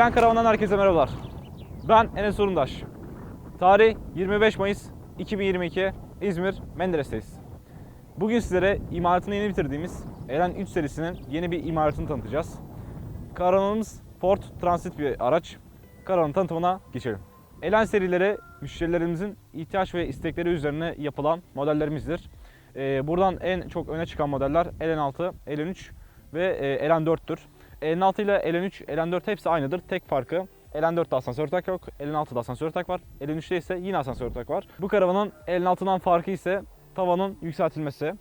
Elen Karavan'dan herkese merhabalar. Ben Enes Urundaş. Tarih 25 Mayıs 2022 İzmir Menderes'teyiz. Bugün sizlere imalatını yeni bitirdiğimiz Elen 3 serisinin yeni bir imalatını tanıtacağız. Karavanımız Ford Transit bir araç. Karavanın tanıtımına geçelim. Elen serileri müşterilerimizin ihtiyaç ve istekleri üzerine yapılan modellerimizdir. Ee, buradan en çok öne çıkan modeller Elen 6, Elen 3 ve e, Elen 4'tür. Elen 6 ile Elen 3, Elen 4 hepsi aynıdır. Tek farkı Elen 4'te asansör tak yok, Elen 6'da asansör tak var. Elen 3'te ise yine asansör tak var. Bu karavanın Elen 6'dan farkı ise tavanın yükseltilmesi.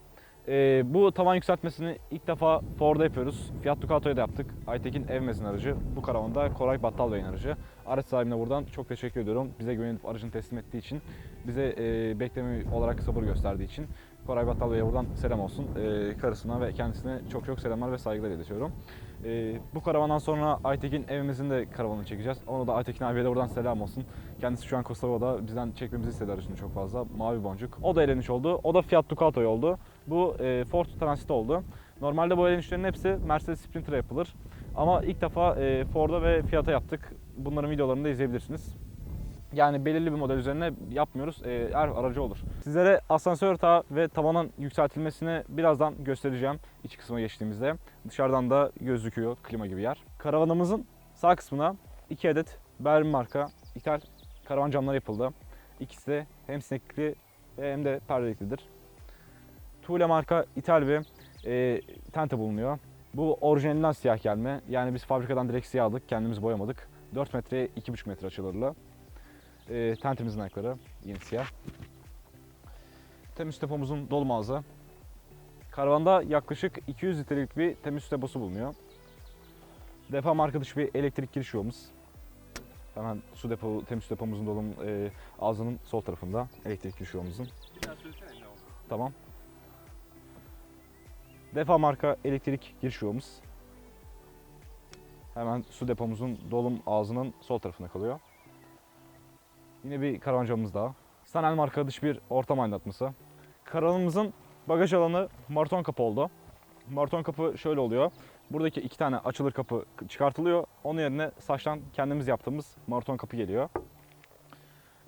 Ee, bu tavan yükseltmesini ilk defa Ford'da yapıyoruz. Fiat Ducato'ya da yaptık. Aytekin Evmez'in aracı. Bu karavanda Koray Battal Bey'in aracı. Araç sahibine buradan çok teşekkür ediyorum. Bize güvenip aracını teslim ettiği için, bize e, bekleme olarak sabır gösterdiği için. Koray Battal Bey'e buradan selam olsun. E, karısına ve kendisine çok çok selamlar ve saygılar iletiyorum. E, bu karavandan sonra Aytekin evimizin de karavanını çekeceğiz. Ona da Aytekin abiye de buradan selam olsun. Kendisi şu an Kosova'da bizden çekmemizi istedi aracını çok fazla. Mavi boncuk. O da elenmiş oldu. O da Fiat Ducato oldu. Bu e, Ford Transit oldu. Normalde bu elenişlerin hepsi Mercedes Sprinter'a yapılır. Ama ilk defa e, Ford'a ve Fiat'a yaptık. Bunların videolarını da izleyebilirsiniz. Yani belirli bir model üzerine yapmıyoruz. Her aracı olur. Sizlere asansör tağı ve tavanın yükseltilmesini birazdan göstereceğim iç kısma geçtiğimizde. Dışarıdan da gözüküyor klima gibi yer. Karavanımızın sağ kısmına iki adet Berlin marka ithal karavan camları yapıldı. İkisi de hem sinekli hem de perdeliklidir. Thule marka ithal bir e, tente bulunuyor. Bu orijinalinden siyah gelme. Yani biz fabrikadan direkt siyah aldık, kendimiz boyamadık. 4 metreye 2,5 metre açılırlı. E, tentemizin ayakları yine siyah. Temiz depomuzun dolma ağzı. Karavanda yaklaşık 200 litrelik bir temiz deposu bulunuyor. Defa marka dışı bir elektrik giriş yolumuz. Hemen su depo, temiz depomuzun dolum e, ağzının sol tarafında elektrik giriş yolumuzun. Tamam. Defa marka elektrik giriş yolumuz. Hemen su depomuzun dolum ağzının sol tarafında kalıyor. Yine bir karavan camımız daha. Sanel marka dış bir ortam aydınlatması. Karavanımızın bagaj alanı marton kapı oldu. Marton kapı şöyle oluyor. Buradaki iki tane açılır kapı çıkartılıyor. Onun yerine saçtan kendimiz yaptığımız marton kapı geliyor.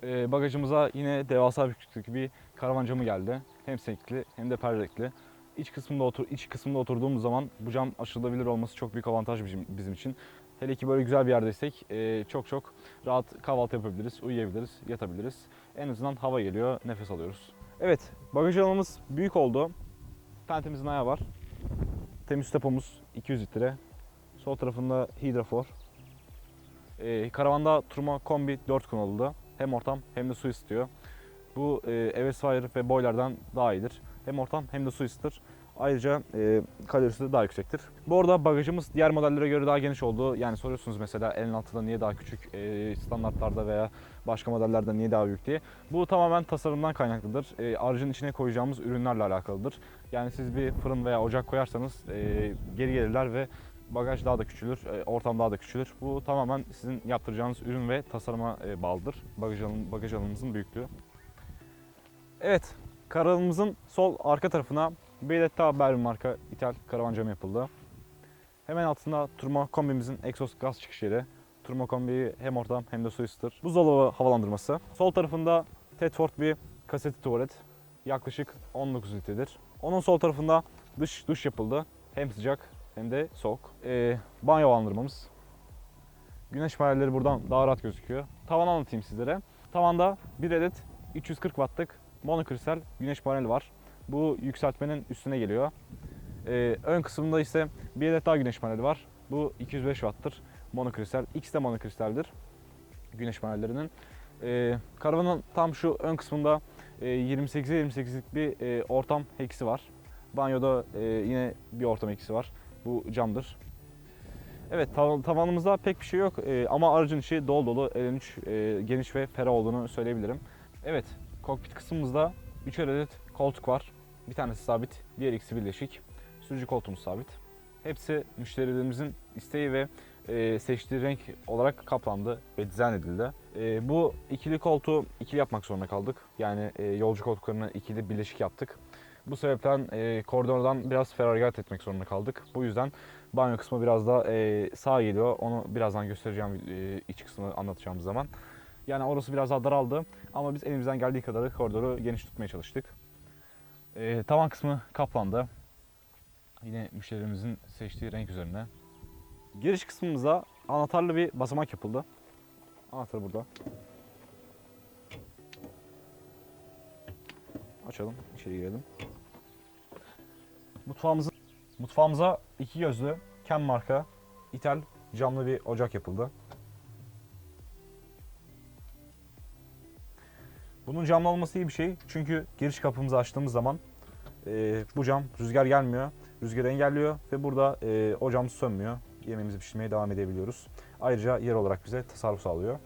Ee, bagajımıza yine devasa büyüklükteki bir karavan camı geldi. Hem sinekli hem de perdekli. İç kısmında otur iç kısmında oturduğumuz zaman bu cam açılabilir olması çok büyük avantaj bizim, bizim için. Hele ki böyle güzel bir yerdeysek e, çok çok rahat kahvaltı yapabiliriz, uyuyabiliriz, yatabiliriz. En azından hava geliyor, nefes alıyoruz. Evet, bagaj alanımız büyük oldu. Tentemizin ayağı var. Temiz depomuz 200 litre. Sol tarafında hidrofor. E, karavanda turma kombi 4 kullanıldı. Hem ortam hem de su ısıtıyor. Bu e, Everfire ve boiler'dan daha iyidir. Hem ortam hem de su ısıtır. Ayrıca e, kalorisi de daha yüksektir. Bu arada bagajımız diğer modellere göre daha geniş oldu. Yani soruyorsunuz mesela N6'da niye daha küçük, e, standartlarda veya başka modellerde niye daha büyük diye. Bu tamamen tasarımdan kaynaklıdır. E, aracın içine koyacağımız ürünlerle alakalıdır. Yani siz bir fırın veya ocak koyarsanız e, geri gelirler ve bagaj daha da küçülür, e, ortam daha da küçülür. Bu tamamen sizin yaptıracağınız ürün ve tasarıma e, bağlıdır. Bagaj, alanı, bagaj alanınızın büyüklüğü. Evet, karavanımızın sol arka tarafına Beylet Berlin marka ithal karavan camı yapıldı. Hemen altında turma kombimizin egzoz gaz çıkış yeri. Turma kombi hem ortam hem de su ısıtır. Buzdolabı havalandırması. Sol tarafında Tedford bir kaseti tuvalet. Yaklaşık 19 litredir. Onun sol tarafında dış duş yapıldı. Hem sıcak hem de soğuk. Ee, banyo havalandırmamız. Güneş panelleri buradan daha rahat gözüküyor. Tavanı anlatayım sizlere. Tavanda bir adet 340 wattlık monokristal güneş paneli var. Bu yükseltmenin üstüne geliyor. Ee, ön kısmında ise bir adet daha güneş paneli var. Bu 205 watt'tır. Monokristal. X de monokristaldir. Güneş panellerinin. Ee, karavanın tam şu ön kısmında e, 28'e 28'lik bir e, ortam heksi var. Banyoda e, yine bir ortam heksi var. Bu camdır. Evet tav- tavanımızda pek bir şey yok e, ama aracın içi dolu dolu, L3 e, geniş ve ferah olduğunu söyleyebilirim. Evet kokpit kısmımızda 3 adet koltuk var. Bir tanesi sabit, diğer ikisi birleşik. Sürücü koltuğumuz sabit. Hepsi müşterilerimizin isteği ve e, seçtiği renk olarak kaplandı ve dizayn edildi. E, bu ikili koltuğu ikili yapmak zorunda kaldık. Yani e, yolcu koltuklarını ikili birleşik yaptık. Bu sebepten e, koridordan biraz feragat etmek zorunda kaldık. Bu yüzden banyo kısmı biraz da e, sağa geliyor. Onu birazdan göstereceğim e, iç kısmını anlatacağımız zaman. Yani orası biraz daha daraldı ama biz elimizden geldiği kadar koridoru geniş tutmaya çalıştık. E, tavan kısmı kaplandı. Yine müşterimizin seçtiği renk üzerine. Giriş kısmımıza anahtarlı bir basamak yapıldı. Anahtar burada. Açalım, içeri girelim. Mutfağımızın mutfağımıza iki gözlü Ken marka ithal camlı bir ocak yapıldı. Bunun camlı olması iyi bir şey çünkü giriş kapımızı açtığımız zaman e, bu cam rüzgar gelmiyor, rüzgarı engelliyor ve burada e, o cam sönmüyor. Yemeğimizi pişirmeye devam edebiliyoruz. Ayrıca yer olarak bize tasarruf sağlıyor.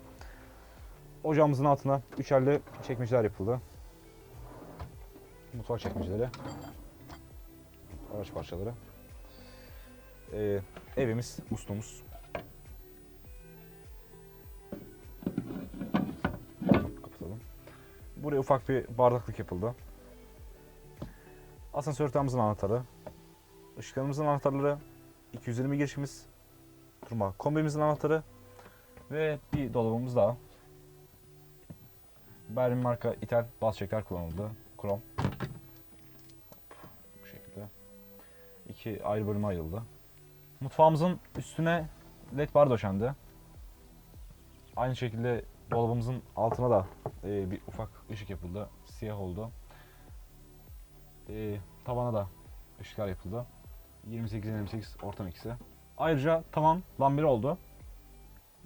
Ocağımızın altına üçerli çekmeceler yapıldı. Mutfak çekmeceleri. Araç parçaları. Ee, evimiz, musluğumuz. Buraya ufak bir bardaklık yapıldı. Asansör tamımızın anahtarı. Işıklarımızın anahtarları. 220 girişimiz. Turma kombimizin anahtarı. Ve bir dolabımız daha. Berlin marka ithal baz çeker kullanıldı. Krom. Bu şekilde. İki ayrı bölüme ayrıldı. Mutfağımızın üstüne led bar döşendi. Aynı şekilde dolabımızın altına da e, bir ufak ışık yapıldı. Siyah oldu. E, tavana da ışıklar yapıldı. 28-28 ortam ikisi. Ayrıca tavan lambiri oldu.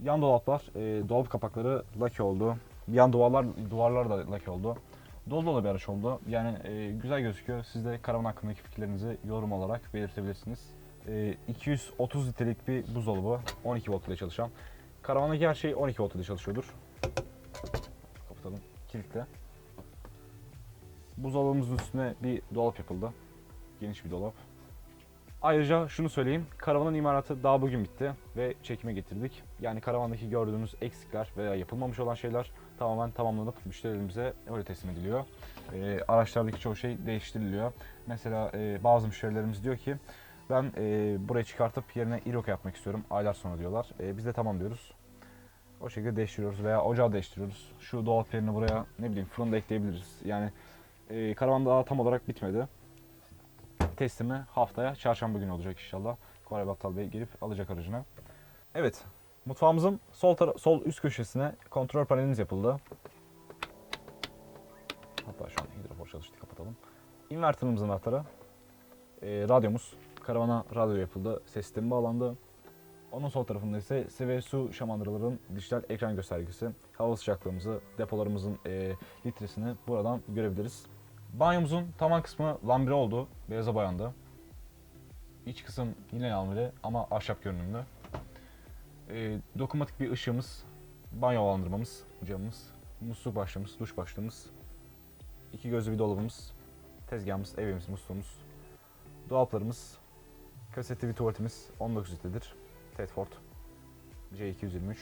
Yan dolaplar, e, dolap kapakları laki oldu. Yan duvarlar duvarlar da laki oldu. Dolu dolu bir araç oldu. Yani e, güzel gözüküyor. Siz de karavan hakkındaki fikirlerinizi yorum olarak belirtebilirsiniz. E, 230 litrelik bir buzdolabı 12 volt ile çalışan. Karavandaki her şey 12 volt ile çalışıyordur. Kilitli. Buzdolabımızın üstüne bir dolap yapıldı. Geniş bir dolap. Ayrıca şunu söyleyeyim. Karavanın imalatı daha bugün bitti ve çekime getirdik. Yani karavandaki gördüğünüz eksikler veya yapılmamış olan şeyler tamamen tamamlanıp müşterilerimize öyle teslim ediliyor. Ee, araçlardaki çoğu şey değiştiriliyor. Mesela e, bazı müşterilerimiz diyor ki ben e, burayı çıkartıp yerine iroka yapmak istiyorum aylar sonra diyorlar. E, biz de tamam diyoruz. O şekilde değiştiriyoruz veya ocağı değiştiriyoruz. Şu dolap yerini buraya ne bileyim fırında ekleyebiliriz. Yani e, karavan daha tam olarak bitmedi teslimi haftaya çarşamba günü olacak inşallah. Koray Battal Bey gelip alacak aracını. Evet, mutfağımızın sol sol üst köşesine kontrol panelimiz yapıldı. Hatta şu an hidrofor çalıştı kapatalım. Inverter'ımızın anahtarı. Ee, radyomuz. Karavana radyo yapıldı. Ses sistemi bağlandı. Onun sol tarafında ise sıvı su şamandıraların dijital ekran göstergesi. Hava sıcaklığımızı, depolarımızın e, litresini buradan görebiliriz. Banyomuzun tavan kısmı lambire oldu. Beyaza boyandı. İç kısım yine lambire ama ahşap görünümlü. Ee, dokunmatik bir ışığımız, banyo havalandırmamız, camımız, musluk başlığımız, duş başlığımız, iki gözlü bir dolabımız, tezgahımız, evimiz, musluğumuz, dolaplarımız, kasetli bir tuvaletimiz 19 litredir. Tedford C223.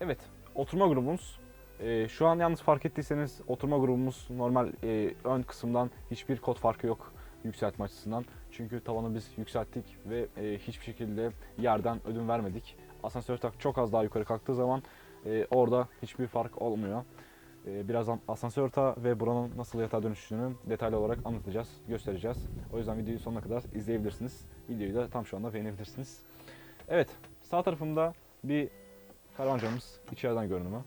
Evet, oturma grubumuz ee, şu an yalnız fark ettiyseniz oturma grubumuz normal e, ön kısımdan hiçbir kod farkı yok yükseltme açısından. Çünkü tavanı biz yükselttik ve e, hiçbir şekilde yerden ödün vermedik. Asansör tak çok az daha yukarı kalktığı zaman e, orada hiçbir fark olmuyor. E, birazdan asansör ta ve buranın nasıl yatağa dönüştüğünü detaylı olarak anlatacağız, göstereceğiz. O yüzden videoyu sonuna kadar izleyebilirsiniz. Videoyu da tam şu anda beğenebilirsiniz. Evet, sağ tarafımda bir karavancamız içeriden görünümü.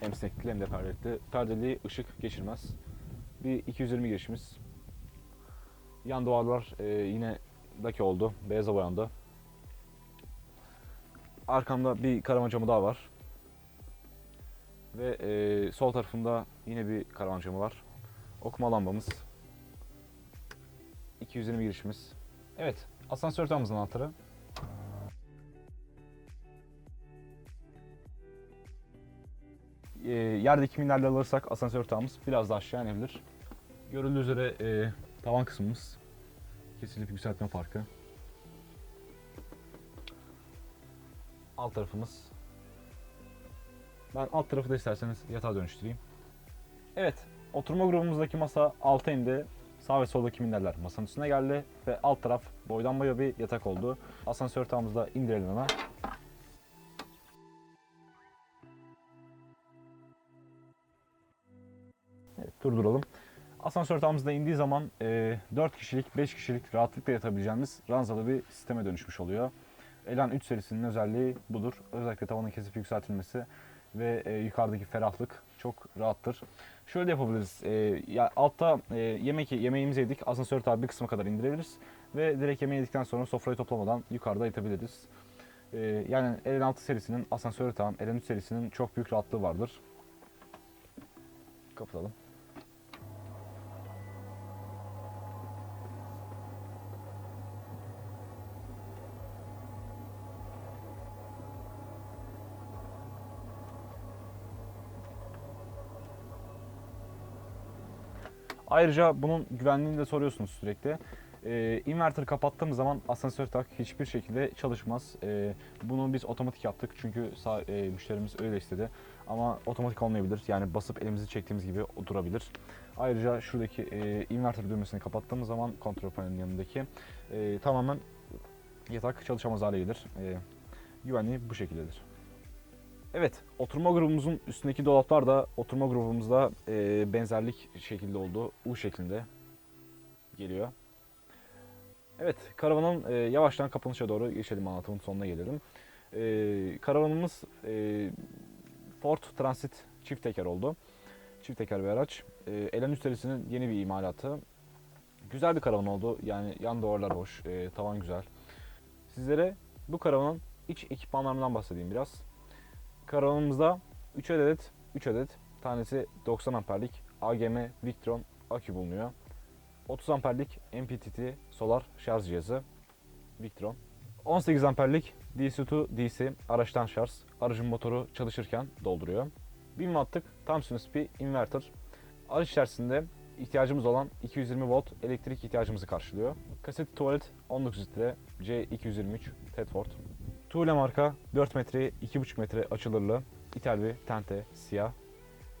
Hem sineklikli hem de perdeli. Perdeli ışık geçirmez. Bir 220 girişimiz. Yan duvarlar e, yine laki oldu. Beyaza boyandı. Arkamda bir karavan camı daha var. Ve e, sol tarafımda yine bir karavan camı var. Okuma lambamız. 220 girişimiz. Evet, asansör tamamızın anahtarı. e, yerdeki minderle alırsak asansör tağımız biraz daha aşağı inebilir. Görüldüğü üzere e, tavan kısmımız kesilip yükseltme farkı. Alt tarafımız. Ben alt tarafı da isterseniz yatağa dönüştüreyim. Evet, Oturma grubumuzdaki masa alta indi. Sağ ve soldaki minderler masanın üstüne geldi ve alt taraf boydan boya bir yatak oldu. Asansör tağımızda indirelim hemen. Evet, durduralım. Asansör tağımızda indiği zaman e, 4 kişilik, 5 kişilik rahatlıkla yatabileceğimiz ranzalı bir sisteme dönüşmüş oluyor. Elan 3 serisinin özelliği budur. Özellikle tavanın kesip yükseltilmesi ve e, yukarıdaki ferahlık çok rahattır. Şöyle de yapabiliriz. E, ya altta e, yemek yemeğimizi yedik. Asansör tabi bir kısma kadar indirebiliriz. Ve direkt yemeği yedikten sonra sofrayı toplamadan yukarıda yatabiliriz. E, yani Elen 6 serisinin asansörü tamam. Elen 3 serisinin çok büyük rahatlığı vardır. Kapatalım. Ayrıca bunun güvenliğini de soruyorsunuz sürekli. Ee, inverter kapattığımız zaman asansör tak hiçbir şekilde çalışmaz. Ee, bunu biz otomatik yaptık çünkü sağ, e, müşterimiz öyle istedi. Ama otomatik olmayabilir. Yani basıp elimizi çektiğimiz gibi durabilir. Ayrıca şuradaki e, inverter düğmesini kapattığımız zaman kontrol panelinin yanındaki e, tamamen yatak çalışamaz hale gelir. E, güvenliği bu şekildedir. Evet, oturma grubumuzun üstündeki dolaplar da oturma grubumuzda e, benzerlik şekilde oldu. U şeklinde geliyor. Evet, karavanın e, yavaştan kapanışa doğru geçelim anlatımın sonuna gelelim. E, karavanımız e, Ford Transit çift teker oldu. Çift teker bir araç. E, Elen üst serisinin yeni bir imalatı. Güzel bir karavan oldu. Yani yan duvarlar hoş, e, tavan güzel. Sizlere bu karavanın iç ekipmanlarından bahsedeyim biraz. Karavanımızda 3 adet 3 adet tanesi 90 amperlik AGM Victron akü bulunuyor. 30 amperlik MPPT solar şarj cihazı Victron. 18 amperlik DC to DC araçtan şarj. Aracın motoru çalışırken dolduruyor. 1000 wattlık sinüs bir inverter. Araç içerisinde ihtiyacımız olan 220 volt elektrik ihtiyacımızı karşılıyor. Kaset tuvalet 19 litre C223 Tedford. Tuğle marka 4 metreye 2,5 metre açılırlı ithal bir tente siyah.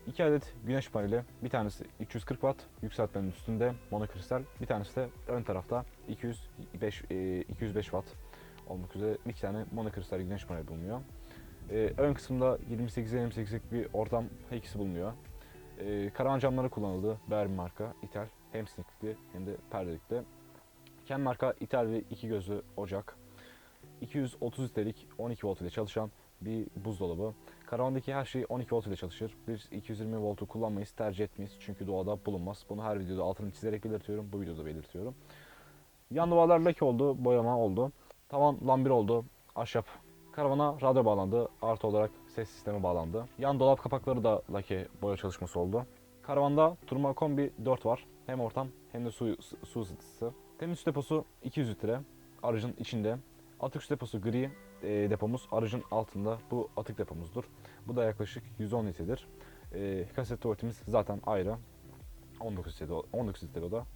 2 adet güneş paneli, bir tanesi 340 watt yükseltmenin üstünde monokristal, bir tanesi de ön tarafta 205 e, 205 watt olmak üzere iki tane monokristal güneş paneli bulunuyor. E, ön kısımda 28'e 28'lik bir ortam ikisi bulunuyor. E, karavan camları kullanıldı. Bermin marka, ithal. Hem sinikli hem de perdelikli. Ken marka ithal ve iki gözlü ocak. 230 litrelik 12 volt ile çalışan bir buzdolabı. Karavandaki her şey 12 volt ile çalışır. Biz 220 voltu kullanmayız, tercih etmeyiz çünkü doğada bulunmaz. Bunu her videoda altını çizerek belirtiyorum, bu videoda belirtiyorum. Yan duvarlar leke oldu, boyama oldu. Tavan lambir oldu, ahşap. Karavana radyo bağlandı, artı olarak ses sistemi bağlandı. Yan dolap kapakları da lake boya çalışması oldu. Karavanda Turma Kombi 4 var. Hem ortam hem de su, su ısıtısı. Temiz su deposu 200 litre. Aracın içinde. Atık su deposu gri e, depomuz aracın altında. Bu atık depomuzdur. Bu da yaklaşık 110 litredir. E, kaset tuvaletimiz zaten ayrı. 19 litre, 19 litre o da.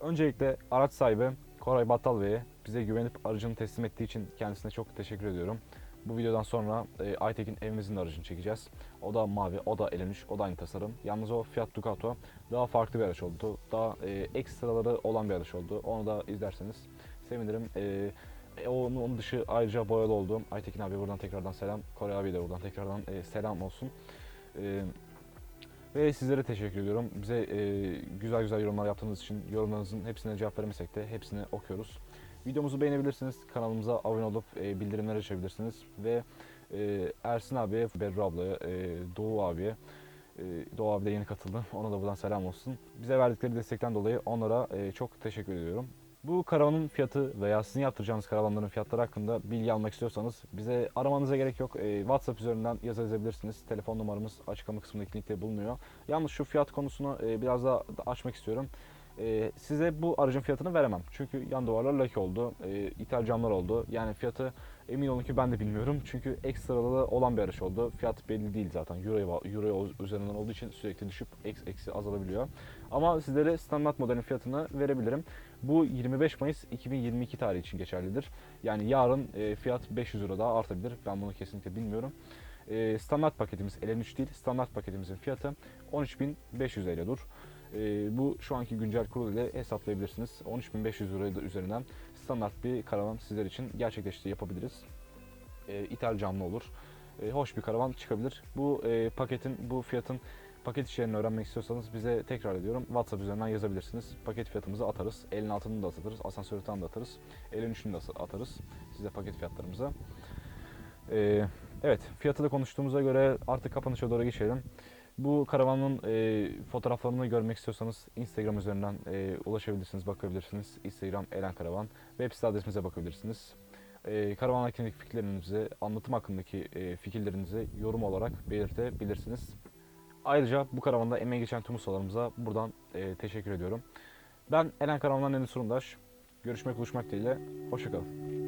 Öncelikle araç sahibi Koray Battal Bey'e bize güvenip aracını teslim ettiği için kendisine çok teşekkür ediyorum. Bu videodan sonra e, Aytekin evimizin aracını çekeceğiz. O da mavi, o da elenmiş, o da aynı tasarım. Yalnız o Fiat Ducato daha farklı bir araç oldu. Daha e, ekstraları olan bir araç oldu. Onu da izlerseniz sevinirim. E, e, onun, onun dışı ayrıca boyalı oldu. Aytekin abi buradan tekrardan selam. Kore abi de buradan tekrardan e, selam olsun. E, ve sizlere teşekkür ediyorum. Bize e, güzel güzel yorumlar yaptığınız için yorumlarınızın hepsine cevap veremesek de hepsini okuyoruz. Videomuzu beğenebilirsiniz. Kanalımıza abone olup e, bildirimleri açabilirsiniz. Ve e, Ersin abiye, Berru ablaya, e, Doğu abiye, e, Doğu abi de yeni katıldı. Ona da buradan selam olsun. Bize verdikleri destekten dolayı onlara e, çok teşekkür ediyorum. Bu karavanın fiyatı veya sizin yaptıracağınız karavanların fiyatları hakkında bilgi almak istiyorsanız bize aramanıza gerek yok. E, WhatsApp üzerinden yazabilirsiniz. Telefon numaramız açıklama kısmındaki linkte bulunuyor. Yalnız şu fiyat konusunu e, biraz daha açmak istiyorum. E, size bu aracın fiyatını veremem. Çünkü yan duvarlar lake oldu, e, ithal camlar oldu. Yani fiyatı emin olun ki ben de bilmiyorum. Çünkü ekstralı olan bir araç oldu. Fiyat belli değil zaten. Euro'ya Euro üzerinden olduğu için sürekli düşüp eksi, eksi azalabiliyor. Ama sizlere standart modelin fiyatını verebilirim. Bu 25 Mayıs 2022 tarihi için geçerlidir. Yani yarın e, fiyat 500 euro daha artabilir. Ben bunu kesinlikle bilmiyorum. E, standart paketimiz LN3 değil, standart paketimizin fiyatı 13.500 eurodur. E, bu şu anki güncel kurul ile hesaplayabilirsiniz. 13.500 euro üzerinden standart bir karavan sizler için gerçekleşti yapabiliriz. E, ithal camlı olur. E, hoş bir karavan çıkabilir. Bu e, paketin, bu fiyatın paket içeriğini öğrenmek istiyorsanız bize tekrar ediyorum WhatsApp üzerinden yazabilirsiniz. Paket fiyatımızı atarız. Elin altını da atarız. Asansör yatağını da atarız. Elin üçünü de atarız. Size paket fiyatlarımıza. E, evet fiyatı da konuştuğumuza göre artık kapanışa doğru geçelim. Bu karavanın e, fotoğraflarını görmek istiyorsanız Instagram üzerinden e, ulaşabilirsiniz, bakabilirsiniz. Instagram Eren Karavan. Web site adresimize bakabilirsiniz. E, karavan hakkındaki fikirlerinizi, anlatım hakkındaki e, fikirlerinizi yorum olarak belirtebilirsiniz. Ayrıca bu karavanda emeği geçen tüm ustalarımıza buradan e, teşekkür ediyorum. Ben Eren Karavan'dan Enes Surundaş. Görüşmek buluşmak dileğiyle. Hoşçakalın.